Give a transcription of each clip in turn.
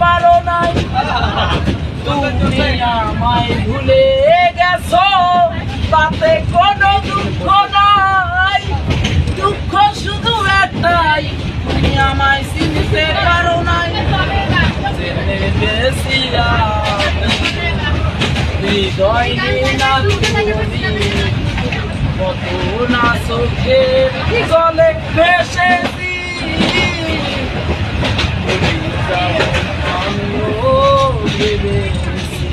পারো নাই। তুমি আমায় ভুলে গেছো, তাতে কোনো দুঃখ নাই। দুঃখ শুধু একটাই, তুমি আমায় চিনতে পারো নাই। হৃদয় কত না চোখের জলে আমিও ভেবেছি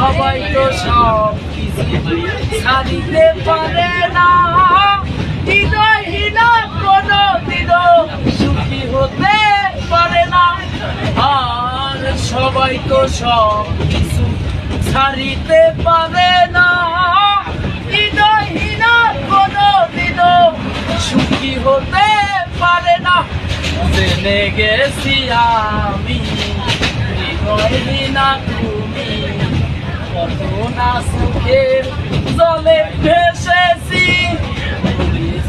সবাই তো সব কিছু ছাড়িতে পারে না। হৃদয়হীনা কোনো দিনও সুখী হতে পারে না। আর সবাই তো সব কিছু ছাড়িতে পারে না। হৃদয়হীনা কোনো দিনও সুখী হতে পারে না। জেনে গেছি আমি হৃদয় না তুমি না সুখের জলে ভেসেছি।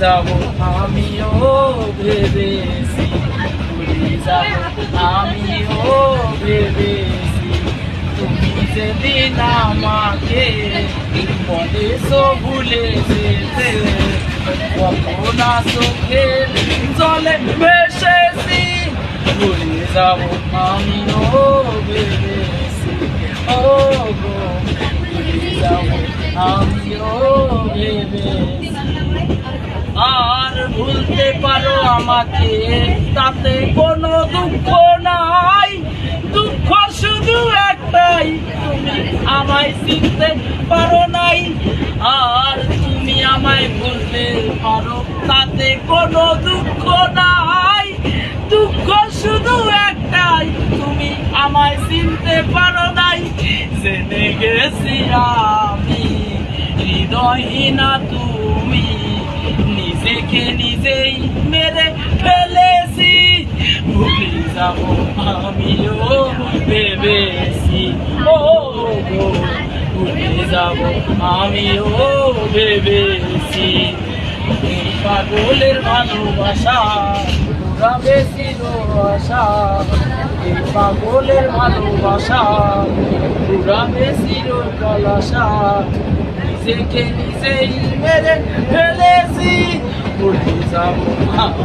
যাব আমিও ভেবেছি। যাব আমিও ভেবেছি। তুমি যেদিন আমাকে বলেছ ভুলে যেতে কত না চোখের জলে ভেসেছি। ভুলে যাব আমিও ভেবেছি ও গো ভুলে যাব আর ভুলতে পারো আমাকে, তাতে কোনো দুঃখ নাই। দুঃখ শুধু একটাই, তুমি আমায় চিনতে পারো নাই। আর তুমি আমায় ভুলতে পারো, তাতে কোনো দুঃখ নাই। দুঃখ শুধু একটাই, তুমি আমায় চিনতে পারো নাই। জেনে গেছি আমি হৃদয়হীনা তুমি নিজেকে নিজেই মেরে ফেলেছি ভুলে যাব আমিও ভেবেছি ও ভুলে যাব আমিও ভেবেছি পাগলের ভালোবাসা পুরা বেশি আশা পাগলের ভালোবাসা পুরা বেশি se que dice y me de perdesi Porque esa mamá